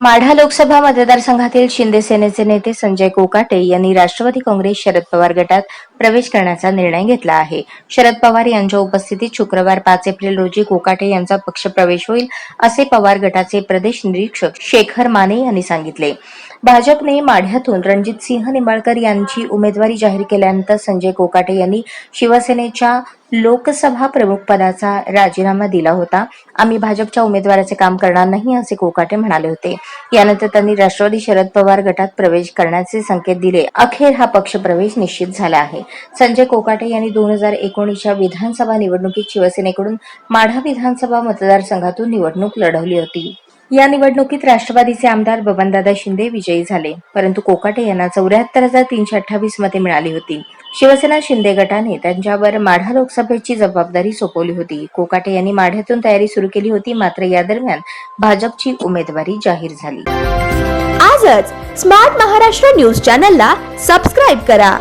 माढा लोकसभा मतदारसंघातील शिंदे सेनेचे नेते संजय कोकाटे यांनी राष्ट्रवादी काँग्रेस शरद पवार गटात प्रवेश करण्याचा निर्णय घेतला आहे. शरद पवार यांच्या उपस्थितीत शुक्रवार पाच एप्रिल रोजी कोकाटे यांचा पक्ष प्रवेश होईल असे पवार गटाचे प्रदेश निरीक्षक शेखर माने यांनी सांगितले. भाजपने माढ्यातून रणजित सिंह निंबाळकर यांची उमेदवारी जाहीर केल्यानंतर संजय कोकाटे यांनी शिवसेनेच्या लोकसभा प्रमुख पदाचा राजीनामा दिला होता. आम्ही भाजपच्या उमेदवाराचे काम करणार नाही असे कोकाटे म्हणाले होते. यानंतर त्यांनी राष्ट्रवादी शरद पवार गटात प्रवेश करण्याचे संकेत दिले. अखेर हा पक्ष प्रवेश निश्चित झाला आहे. संजय कोकाटे यांनी दोन हजार एकोणीसच्या विधानसभा निवडणुकीत शिवसेनेकडून माढा विधानसभा मतदारसंघातून निवडणूक लढवली होती. या निवडणुकीत राष्ट्रवादीचे आमदार बबनदादा शिंदे विजयी झाले परंतु कोकाटे यांना चौऱ्याहत्तर हजार तीनशे अठ्ठावीस मते मिळाली होती. शिवसेना शिंदे गटाने त्यांच्यावर माढा लोकसभेची जबाबदारी सोपवली होती. कोकाटे यांनी माढ्यातून तयारी सुरू केली होती मात्र या दरम्यान भाजपची उमेदवारी जाहीर झाली. आजच स्मार्ट महाराष्ट्र न्यूज चॅनलला सबस्क्राईब करा.